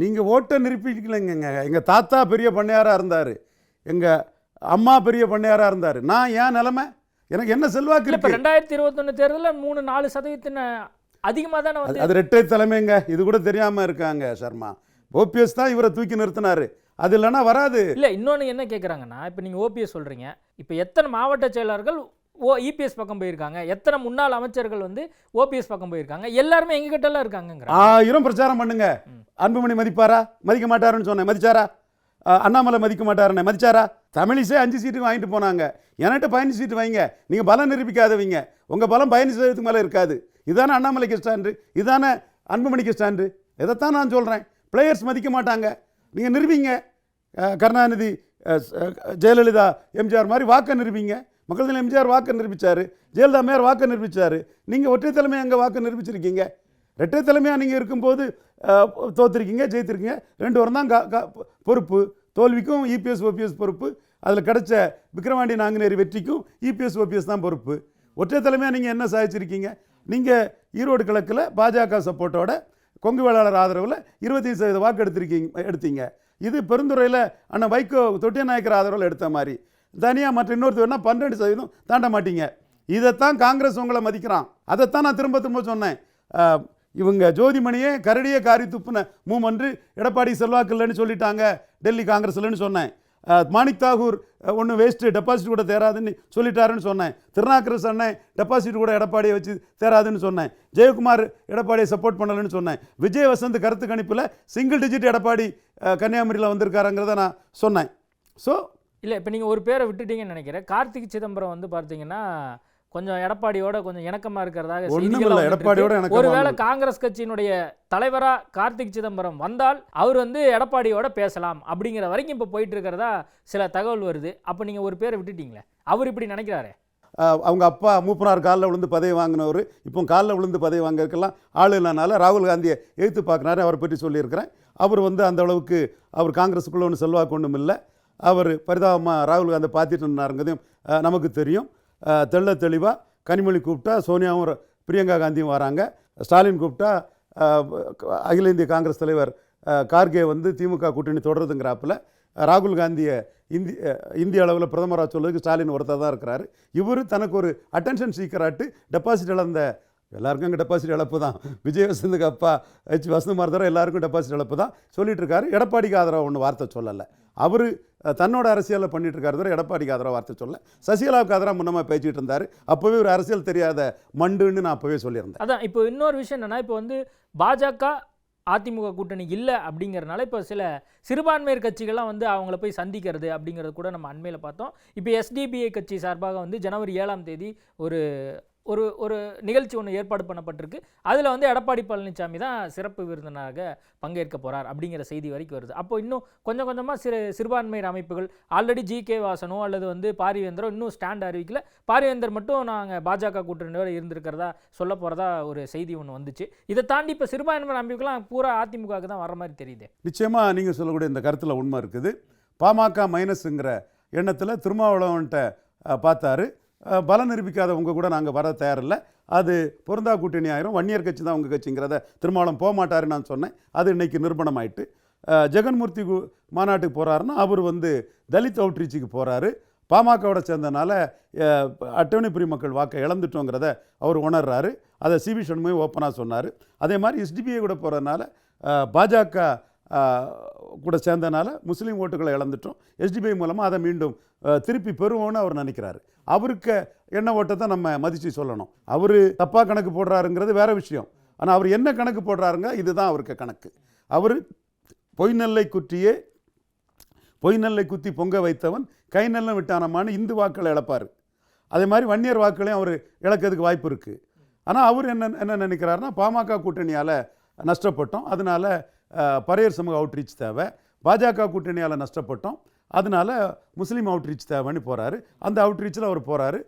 நீங்கள் ஓட்டை நிரூபிக்கலைங்க எங்கள் தாத்தா பெரிய பண்ணையாராக இருந்தார். எங்கள் அம்மா பெரிய பண்ணையாராக இருந்தார். நான் ஏன் நிலைமை? எனக்கு என்ன செல்வாக்கு இல்ல இப்ப ரெண்டாயிரத்தி இருபத்தொன்னு தேர்தலில் மூணு நாலு சதவீதத்தின் அதிகமா தானே வந்து அது ரெட்டை தலைமைங்க. இது கூட தெரியாமல் இருக்காங்க சர்மா. ஓபிஎஸ் தான் இவரை தூக்கி நிறுத்தினாரு. அது இல்லைன்னா வராது. இல்ல இன்னொன்னு என்ன கேக்குறாங்கன்னா இப்ப நீங்க ஓபிஎஸ் சொல்றீங்க. இப்ப எத்தனை மாவட்ட செயலாளர்கள் ஓ இபிஎஸ் பக்கம் போயிருக்காங்க. எத்தனை முன்னாள் அமைச்சர்கள் வந்து ஓபிஎஸ் பக்கம் போயிருக்காங்க. எல்லாருமே எங்க கிட்ட எல்லாம் இருக்காங்க ஆயிரம் பிரச்சாரம் பண்ணுங்க. அன்புமணி மதிப்பாரா? மதிக்க மாட்டாருன்னு சொன்னேன். மதிச்சாரா? அண்ணாமலை மதிக்க மாட்டாருன்னு. மதிச்சாரா? தமிழிசை அஞ்சு சீட்டு வாங்கிட்டு போனாங்க. என்கிட்ட பதினஞ்சு சீட்டு வைங்க. நீங்கள் பலம் நிரூபிக்காதவங்க. உங்கள் பலம் பதினஞ்சு சதவீதத்துக்கு மேலே இருக்காது. இதானே அண்ணாமலைக்கு ஸ்டாண்டு. இதானே அன்புமணிக்கு ஸ்டாண்டு. இதைத்தான் நான் சொல்கிறேன் பிளேயர்ஸ் மதிக்க மாட்டாங்க. நீங்கள் அஹ், கருணாநிதி ஜெயலலிதா எம்ஜிஆர் மாதிரி வாக்கை நிரூபிங்க. மக்கள் தலைவர் எம்ஜிஆர் வாக்கு நிரூபித்தார் ஜெயலலிதா மேயர் வாக்கு நிரூபிச்சார். நீங்கள் ஒற்றை தலைமை அங்கே வாக்கு நிரூபிச்சிருக்கீங்க. ரெட்டை தலைமையாக நீங்கள் இருக்கும்போது அஹ், ஜெயித்திருக்கீங்க. ரெண்டு வாரம் தான் கா- பொறுப்பு. தோல்விக்கும் இபிஎஸ் ஓபிஎஸ் பொறுப்பு. அதில் கிடச்ச விக்ரவாண்டி நாங்குநேரி வெற்றிக்கும் இபிஎஸ் ஓபிஎஸ் தான் பொறுப்பு. ஒற்றை தலைமையாக நீங்கள் என்ன சாதிச்சிருக்கீங்க? நீங்கள் ஈரோடு கிழக்கில் பாஜக சப்போர்ட்டோட கொங்கு வேளாளர் ஆதரவில் இருபத்தஞ்சு சதவீத வாக்கு எடுத்திருக்கீங்க எடுத்தீங்க. இது பெருந்துறையில் அண்ணன் வைகோ தொட்டிய நாயக்கர் ஆதரவில் எடுத்த மாதிரி. தனியாக மற்ற இன்னொருத்தர் வேணால் பன்னெண்டு சதவீதம் தாண்ட மாட்டீங்க. இதைத்தான் காங்கிரஸ் உங்களை மதிக்கிறான். அதைத்தான் நான் திரும்ப திரும்ப சொன்னேன். இவங்க ஜோதிமணியே கரடியே காரி துப்புன மூமன்று எடப்பாடி செல்வாக்கில்லன்னு சொல்லிட்டாங்க. டெல்லி காங்கிரஸ்லன்னு சொன்னேன். மாணிக் தாகூர் ஒன்றும் வேஸ்ட்டு டெபாசிட் கூட தேராதுன்னு சொல்லிட்டாருன்னு சொன்னேன். திருநாக்கரசு அண்ணன் டெபாசிட் கூட எடப்பாடியை வச்சு தேராதுன்னு சொன்னேன். ஜெயக்குமார் எடப்பாடியை சப்போர்ட் பண்ணலைன்னு சொன்னேன். விஜய் வசந்த் கருத்து கணிப்பில் சிங்கிள் டிஜிட் எடப்பாடி கன்னியாகுமரியில் வந்திருக்காருங்கிறத நான் சொன்னேன். ஸோ இல்ல இப்ப நீங்க ஒரு பேரை விட்டுட்டீங்கன்னு நினைக்கிறேன். கார்த்திக் சிதம்பரம் வந்து பார்த்தீங்கன்னா கொஞ்சம் எடப்பாடியோட கொஞ்சம் இணக்கமா இருக்கிறதாக எடப்பாடியோட ஒருவேளை. காங்கிரஸ் கட்சியினுடைய தலைவரா கார்த்திக் சிதம்பரம் வந்தால் அவர் வந்து எடப்பாடியோட பேசலாம் அப்படிங்கிற வரைக்கும் இப்போ போயிட்டு இருக்கிறதா சில தகவல் வருது. அப்போ நீங்க ஒரு பேரை விட்டுட்டீங்களே அவர் இப்படி நினைக்கிறாரு. அவங்க அப்பா மூப்பனார் காலில் விழுந்து பதவி வாங்கினவர் இப்போ காலில் விழுந்து பதவி வாங்கறதுக்கெல்லாம் ஆள் இல்லைனால ராகுல் காந்தியை எதிர்த்து பார்க்குறாரு அவரை பற்றி சொல்லியிருக்கிறேன். அவர் வந்து அந்த அளவுக்கு அவர் காங்கிரஸுக்குள்ள ஒன்றும் செல்வாக்கு ஒன்றும் இல்லை அவர் பரிதாபமாக ராகுல் காந்தி பார்த்துட்டு இருந்தாருங்கிறதையும் நமக்கு தெரியும். தெள்ள தெளிவாக கனிமொழி கூப்பிட்டா சோனியாவும் பிரியங்கா காந்தியும் வராங்க. ஸ்டாலின் கூப்பிட்டா அகில இந்திய காங்கிரஸ் தலைவர் கார்கே வந்து திமுக கூட்டணி தொடருதுங்கிறாப்புல. ராகுல் காந்தியை இந்தி இந்திய அளவில் பிரதமராக சொல்வதுக்கு ஸ்டாலின் ஒருத்தர் தான் இருக்கிறாரு. இவர் தனக்கு ஒரு அட்டென்ஷன் சீக்கராட்டு டெபாசிட் இழந்த எல்லாருக்கும் இங்கே டெபாசிட் இழப்பு தான். விஜய் வசந்துக்கு அப்பா ஹெச் வசந்தகுமார் தவிர எல்லாருக்கும் டெபாசிட் இழப்பு தான். சொல்லிட்டு இருக்காரு எடப்பாடிக்கு ஆதரவு ஒன்று வார்த்தை சொல்லலை. அவர் தன்னோட அரசியலில் பண்ணிட்டு இருக்காரு தவிர எடப்பாடிக்கு ஆதரவு வார்த்தை சொல்ல சசிகலாவுக்கு ஆதரவு முன்னமாக பேசிகிட்டு இருந்தார். அப்போவே ஒரு அரசியல் தெரியாத மண்டுன்னு நான் அப்போவே சொல்லியிருந்தேன். அதான் இப்போ இன்னொரு விஷயம் என்னென்னா இப்போ வந்து பாஜக அதிமுக கூட்டணி இல்லை அப்படிங்கிறனால இப்போ சில சிறுபான்மையர் கட்சிகள்லாம் வந்து அவங்கள போய் சந்திக்கிறது அப்படிங்கிறது கூட நம்ம அண்மையில் பார்த்தோம். இப்போ எஸ்டிபிஐ கட்சி சார்பாக வந்து ஜனவரி ஏழாம் தேதி ஒரு ஒரு ஒரு நிகழ்ச்சி ஒன்று ஏற்பாடு பண்ணப்பட்டிருக்கு. அதில் வந்து எடப்பாடி பழனிசாமி தான் சிறப்பு விருந்தினராக பங்கேற்க போகிறார் அப்படிங்கிற செய்தி வரைக்கும் வருது. அப்போ இன்னும் கொஞ்சம் கொஞ்சமாக சிறு சிறுபான்மை அமைப்புகள் ஆல்ரெடி ஜி கே வாசனோ அல்லது வந்து பாரிவேந்தரோ இன்னும் ஸ்டாண்ட் அறிவிக்கல. பாரிவேந்தர் மட்டும் நாங்கள் பாஜக கூட்டணியோட இருந்திருக்கிறதா சொல்ல போகிறதா ஒரு செய்தி ஒன்று வந்துச்சு. இதை தாண்டி இப்போ சிறுபான்மை அமைப்புகள்லாம் பூரா அதிமுகவுக்கு தான் வர மாதிரி தெரியுது. நிச்சயமாக நீங்கள் சொல்லக்கூடிய இந்த கருத்தில் உண்மை இருக்குது. பாமக மைனஸுங்கிற எண்ணத்தில் திருமாவளவன்ட்ட பார்த்தாரு. பலம் நிரூபிக்காதவங்க கூட நாங்கள் வர தயாரில்லை. அது பொருந்தா கூட்டணி ஆயிரும். வன்னியர் கட்சி தான் உங்கள் கட்சிங்கிறத திருமாவளம் போக மாட்டாருன்னு நான் சொன்னேன். அது இன்னைக்கு நிரூபணம் ஆயிட்டு ஜெகன்மூர்த்தி கு- மாநாட்டுக்கு போகிறாருன்னா அவர் வந்து தலித் அவுட்ரீச்சுக்கு போகிறாரு பாமகவோட சேர்ந்தனால அட்டவணை மக்கள் வாக்கை இழந்துட்டோங்கிறத அவர் உணர்றாரு. அதை சிபி சண்முகம் ஓப்பனாக சொன்னார். அதே மாதிரி எஸ்டிபிஐ கூட போகிறதுனால பாஜக கூட சேர்ந்தனால முஸ்லீம் ஓட்டுகளை இழந்துட்டோம். எஸ்டிபிஐ மூலமாக அதை மீண்டும் திருப்பி பெறுவோன்னு அவர் நினைக்கிறாரு. அவருக்கு என்ன ஓட்டத்தை நம்ம மதித்து சொல்லணும். அவர் தப்பாக கணக்கு போடுறாருங்கிறது வேற விஷயம். ஆனால் அவர் என்ன கணக்கு போடுறாருங்க? இதுதான் அவருக்கு கணக்கு. அவர் பொய் நெல்லை குற்றியே பொய் நெல்லை குத்தி பொங்க வைத்தவன் கை நெல்லம் விட்டானம்மான்னு இந்து வாக்களை இழப்பார். அதே மாதிரி வன்னியர் வாக்குகளையும் அவர் இழக்கிறதுக்கு வாய்ப்பு இருக்குது ஆனால் அவர் என்ன என்ன நினைக்கிறாருன்னா பாமக கூட்டணியால் நஷ்டப்பட்டோம். அதனால பரையர் சமூக அவுட்ரீச் தேவை. பாஜக கூட்டணியால் நஷ்டப்பட்டோம். அதனால முஸ்லீம் அவுட்ரீச் தேவைன்னு போகிறாரு அந்த அவுட்ரீச்சில் அவர் போகிறாரு